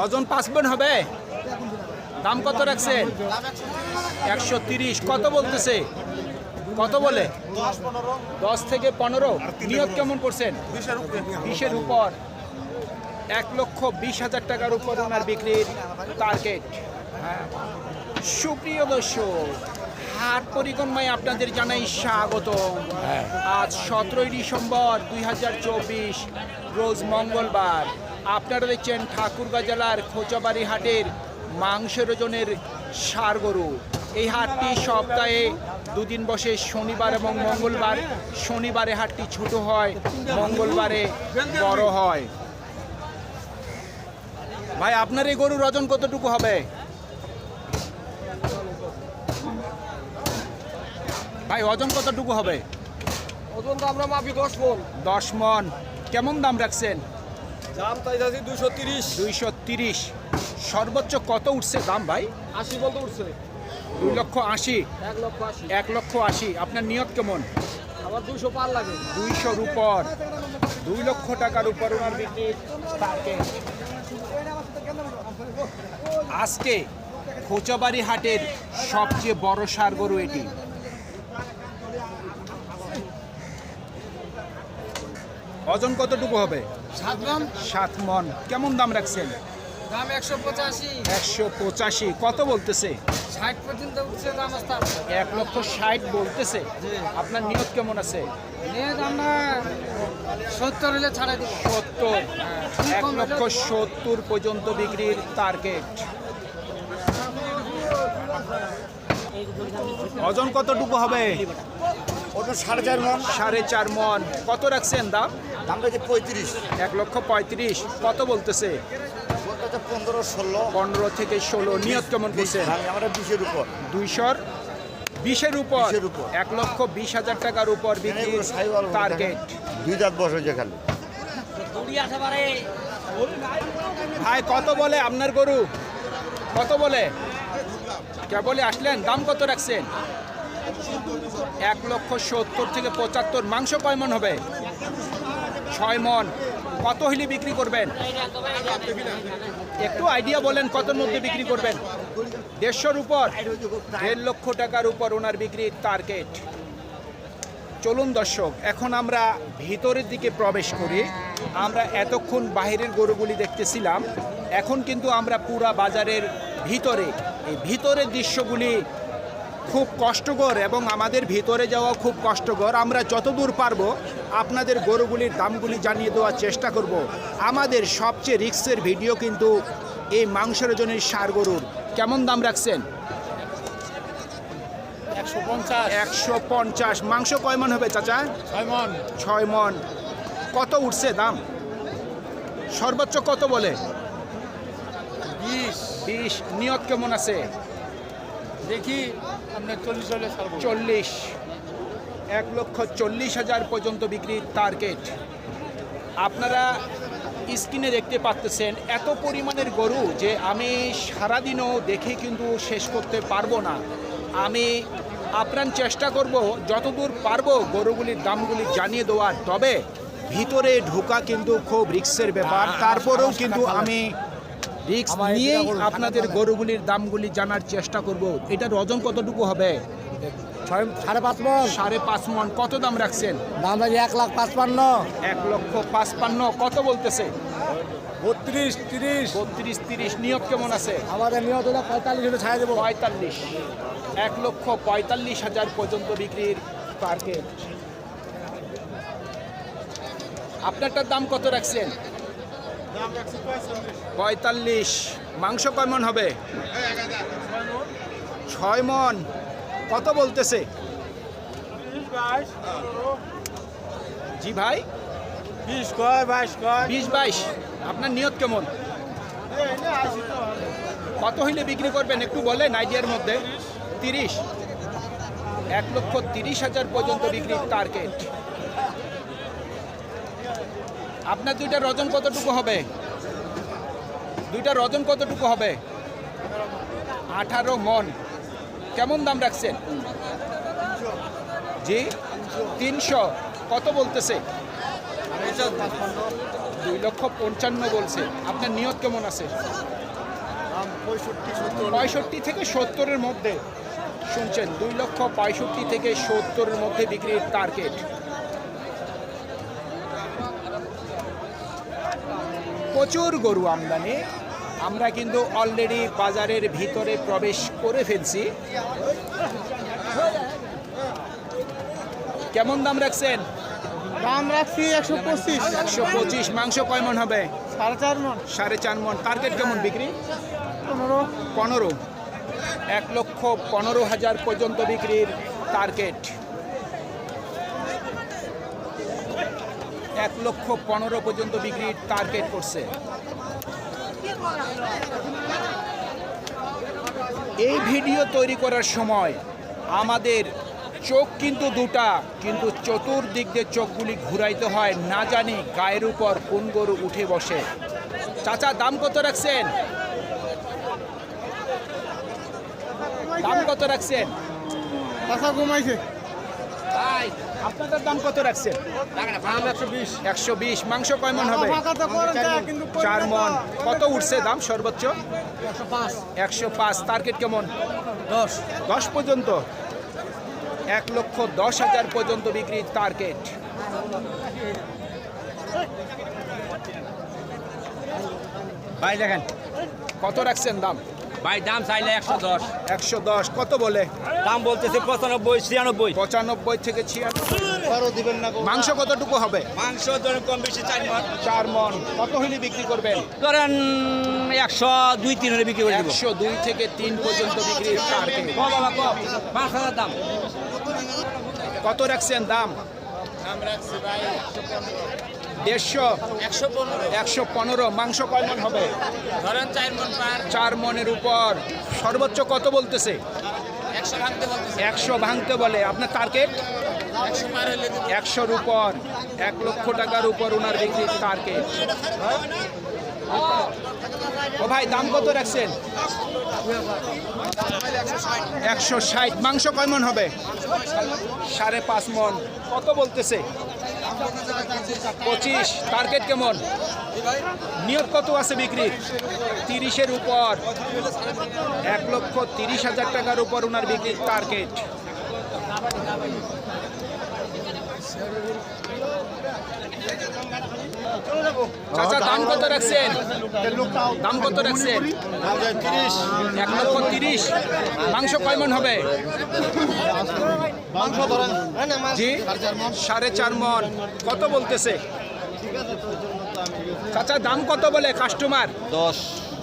ওজন পাঁচ মন হবে। দাম কত রাখছেন একশো তিরিশ। কত বলতেছে? কত বলে? দশ থেকে পনেরো। নিয়োগ কেমন করছেন? বিশের উপর। এক লক্ষ বিশ হাজার টাকার উপর ওনার বিক্রির টার্গেট সুপ্রিয় দর্শক হাট পরিক্রমায় আপনাদের জানাই স্বাগত আজ সতেরোই ডিসেম্বর দুই হাজার চব্বিশ রোজ মঙ্গলবার। আপনারা দেখছেন ঠাকুরগাঁ জেলার খোঁচাবাড়ি হাটের মাংসের ওজনের সার গরু। এই হাটটি সপ্তাহে দুদিন বসে শনিবার এবং মঙ্গলবার। শনিবারে হাটটি ছোট হয় মঙ্গলবারে বড় হয়। ভাই আপনার এই গরুর ওজন কতটুকু হবে? ভাই ওজন কতটুকু হবে? ওজন তো আমরা মাপি দশ মন। দশ মন। কেমন দাম রাখছেন? দাম যাচ্ছি দুশো তিরিশ। দুইশো তিরিশ। সর্বোচ্চ কত উঠছে দাম ভাই? আশি বলতে উঠছে। দুই লক্ষ আশি। এক লক্ষ আশি। এক লক্ষ আশি। আপনার নিয়ত কেমন? আমার দুশো পার লাগে। দুইশোর উপর। দুই লক্ষ টাকার উপর ওনার টার্গেট আজকে খোঁচাবাড়ি হাটের সবচেয়ে বড় সার গরু এটি। ওজন কতটুকু হবে? সাত গ্রাম সাত মন। কেমন দাম রাখছেন? দাম একশো পঁচাশি। একশো পঁচাশি। কত বলতেছে? ষাট পর্যন্ত উঠছে দাম এক লক্ষ ষাট বলতেছে। আপনার নিয়ত কেমন আছে? নিয়ে আমরা সত্তর হলে ছাড়াই দেবো। সত্তর। এক লক্ষ সত্তর পর্যন্ত বিক্রির টার্গেট ওজন কতটুকু হবে? ওটা সাড়ে চার মন। সাড়ে চার মন। কত রাখছেন দাম? দাম রয়েছে পঁয়ত্রিশ। এক লক্ষ পঁয়ত্রিশ। কত বলতেছে? পনেরো ষোলো। পনেরো থেকে ষোলো। নিয়ত কেমন করছেন আমি আমরা বিশের উপর। দুইশোর? বিশের উপর? এক লক্ষ বিশ হাজার টাকার উপর বলে টার্গেট দুই দাঁত বসে যে খালি ভাই কত বলে আপনার গরু? কত বলে? কেবলে আসলেন? দাম কত রাখছেন? এক লক্ষ সত্তর থেকে পঁচাত্তর। মাংস কয় মন হবে? ছয় মন কত হইলে বিক্রি করবেন? একটু আইডিয়া বলেন, কতর মধ্যে বিক্রি করবেন? দেড়শোর উপর, দেড় লক্ষ টাকার উপর ওনার বিক্রির টার্গেট চলুন দর্শক, এখন আমরা ভিতরের দিকে প্রবেশ করি। আমরা এতক্ষণ বাইরের গরুগুলি দেখতেছিলাম, এখন কিন্তু আমরা পুরা বাজারের ভিতরে, এই ভিতরের দৃশ্যগুলি খুব কষ্টকর এবং আমাদের ভিতরে যাওয়া খুব কষ্টকর। আমরা যতদূর পারব আপনাদের গরুগুলির দামগুলি জানিয়ে দেওয়ার চেষ্টা করব। আমাদের সবচেয়ে রিক্সের ভিডিও কিন্তু এই মাংসের ওজনের সার গরুর। কেমন দাম রাখছেন? একশো পঞ্চাশ। মাংস কয় মন হবে চাচা? ছয় মন। ছয় মন। কত উঠছে দাম? সর্বোচ্চ কত বলে? বিশ। বিশ। নিয়ত কেমন আছে? দেখি। চল্লিশ এক লক্ষ চল্লিশ হাজার পর্যন্ত বিক্রির টার্গেট আপনারা স্ক্রিনে দেখতে পাচ্তেছেন এত পরিমাণের গরু যে আমি সারাদিনও দেখে কিন্তু শেষ করতে পারব না। আমি আপ্রাণ চেষ্টা করব যতদূর পারব গরুগুলির দামগুলি জানিয়ে দেওয়ার। তবে ভিতরে ঢোকা কিন্তু খুব রিক্সের ব্যাপার। তারপরেও কিন্তু আমি রিক্স নিয়েই আপনাদের গরুগুলির দামগুলি জানার চেষ্টা করব। এটার ওজন কতটুকু হবে? সাড়ে পাঁচ মন। সাড়ে পাঁচ মন। কত দাম রাখছেন? দাম এক লাখ পাঁচপান্ন। এক লক্ষ পাঁচপান্ন। কত বলতেছে? বত্রিশ তিরিশ। বত্রিশ তিরিশ। নিয়ত কেমন আছে? আমাদের নিয়ত হলো পঁয়তাল্লিশ হলে ছাড়ে দেবো। পঁয়তাল্লিশ। এক লক্ষ পঁয়তাল্লিশ হাজার পর্যন্ত বিক্রির টার্গেট আপনারটার দাম কত রাখছেন? পঁয়তাল্লিশ। মাংস কয় মন হবে? ছয় মন। কত বলতেছে? জি ভাই। বিশ কয় বাইশ। কয় বিশ বাইশ আপনার নিয়ত কেমন? কত হইলে বিক্রি করবেন? একটু বলেন আইডিয়ার মধ্যে। তিরিশ। এক লক্ষ তিরিশ হাজার পর্যন্ত বিক্রির টার্গেট আপনার দুইটার ওজন কতটুকু হবে? দুইটার ওজন কতটুকু হবে? আঠারো মন। কেমন দাম রাখছেন? জি? তিনশো। কত বলতেছে? দুই লক্ষ পঞ্চান্ন বলছে। আপনার নিয়ত কেমন আছে? পঁয়ষট্টি থেকে সত্তরের মধ্যে। শুনছেন, দুই লক্ষ পঁয়ষট্টি থেকে সত্তরের মধ্যে বিক্রির টার্গেট প্রচুর গরু আমদানি। আমরা কিন্তু অলরেডি বাজারের ভিতরে প্রবেশ করে ফেলছি। কেমন দাম রাখছেন? দাম রাখছি একশো পঁচিশ। একশো পঁচিশ। মাংস কয় মন হবে? সাড়ে চার মন। সাড়ে চার মন। টার্গেট কেমন বিক্রি? পনেরো। পনেরো। এক লক্ষ পনেরো হাজার পর্যন্ত বিক্রির টার্গেট এক লক্ষ পনেরো পর্যন্ত বিক্রির টার্গেট করছে। এই ভিডিও তৈরি করার সময় আমাদের চোখ কিন্তু দুটা, কিন্তু চতুর্দিক দিয়ে চোখগুলি ঘুরাইতে হয়, না জানি গায়ের উপর কোন গরু উঠে বসে। চাচা, দাম কত রাখছেন? দাম কত রাখছেন? কমাইছে। ভাই আপনাদের দাম কত রাখছেন? একশো বিশ। মাংস কয় মন হবে? চার মন। কত উঠছে দাম সর্বোচ্চ? একশো পাঁচ। টার্গেট কেমন? দশ। দশ পর্যন্ত? এক লক্ষ দশ হাজার পর্যন্ত বিক্রির টার্গেট ভাই দেখেন কত রাখছেন দাম? ভাই দাম চাইলে একশো দশ। একশো দশ কত বলে? দাম বলতেছে পঁচানব্বই ছিয়ানব্বই। পঁচানব্বই থেকে ছিয়ানব্বই। না মাংস কতটুকু হবে? মাংস ধরেন কম বেশি চার মন। চার মন। কত হলে বিক্রি করবেন? ধরেন একশো দুই তিন হলে বিক্রি করে একশো দুই থেকে তিন পর্যন্ত বিক্রি টার্গেট ক। বাবা ক পাঁচ হাজার দাম। কত রাখছেন দাম? দেড়শো একশো পনেরো। একশো পনেরো। মাংস কয় মন হবে? ধরেন চার মন চার মনের উপর। সর্বোচ্চ কত বলতেছে? একশো ভাঙতে বলে। আপনার টার্গেট একশোর উপর। এক লক্ষ টাকার উপর ওনার বিক্রি টার্গেট ও ভাই, দাম কত রাখছেন? একশো ষাট। মাংস কয় মন হবে? সাড়ে পাঁচ মন। কত বলতেছে? পঁচিশ। টার্গেট কেমন? নিয়ত কত আছে বিক্রি? তিরিশের উপর। এক লক্ষ তিরিশ হাজার টাকার উপর ওনার বিক্রির টার্গেট চাচা দাম কত রাখছেন? দাম কত রাখছেন? এক লক্ষ তিরিশ। মাংস কয় মন হবে? জি সাড়ে চার মন। কত বলতেছে? চাচা দাম কত বলে কাস্টমার দশ।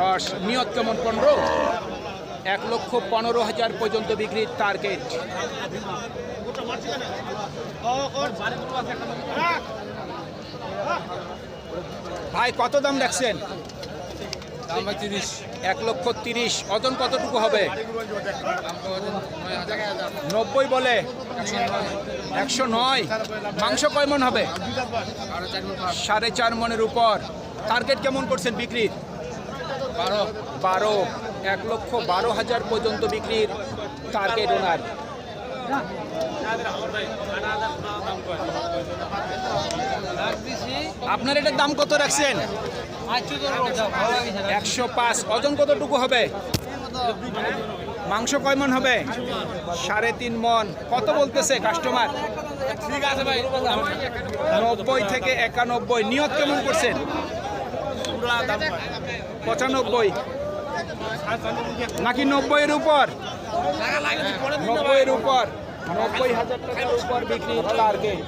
দশ। নিয়ত কেমন পনেরো? এক লক্ষ পনেরো হাজার পর্যন্ত বিক্রির টার্গেট ভাই কত দাম রাখছেন? দাম তিরিশ। এক লক্ষ তিরিশ। ওজন কতটুকু হবে? নব্বই বলে। একশো নয়। মাংস কয় মন হবে? সাড়ে চার মনের উপর। টার্গেট কেমন করছেন বিক্রির? বারো। বারো। এক লক্ষ বারো হাজার পর্যন্ত বিক্রির টার্গেট ওনার। আপনার এটার দাম কত রাখছেন? একশো পাঁচ। ওজন কতটুকু হবে? মাংস কয় মন হবে? সাড়ে তিন মন। কত বলতেছে কাস্টমার নব্বই থেকে একানব্বই। নিয়ত কেমন করছেন? পঁচানব্বই। নাকি নব্বইয়ের উপর? নব্বইয়ের উপর। নব্বই হাজার টাকার উপর বিক্রি টার্গেট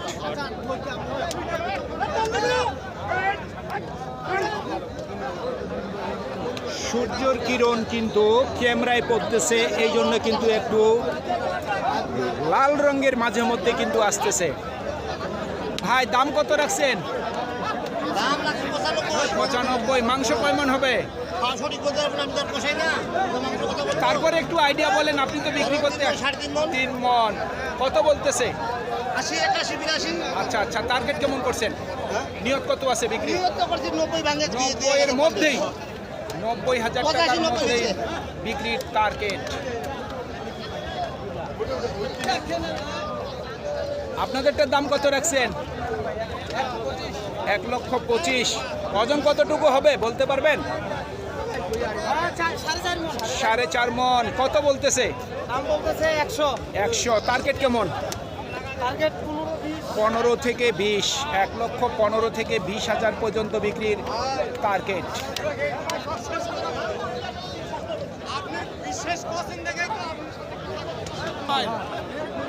সূর্যর কিরণ কিন্তু ক্যামেরায় পড়তেছে এই জন্য কিন্তু একটু লাল রঙের মাঝে মধ্যে কিন্তু আসতেছে। ভাই দাম কত রাখছেন? পঁচানব্বই। মাংস কয় মন হবে? তারপরে একটু আইডিয়া বলেন আপনি তো বিক্রি করতে তিন মন। কত বলতেছে? আচ্ছা আচ্ছা টার্গেট কেমন করছেন? নিয়ত কত আছে বিক্রি? নিয়ত করছি নব্বই ভাঙে দিয়ে দিয়ে নব্বই এর মধ্যেই নব্বই হাজার টাকার মধ্যেই বিক্রির টার্গেট আপনাদেরটার দাম কত রাখছেন? এক লক্ষ পঁচিশ। ওজন কতটুকু হবে বলতে পারবেন? সাড়ে চার মন। কত বলতেছে? একশো। একশো। টার্গেট কেমন? টার্গেট পনেরো থেকে বিশ এক লক্ষ পনেরো থেকে বিশ হাজার পর্যন্ত বিক্রির টার্গেট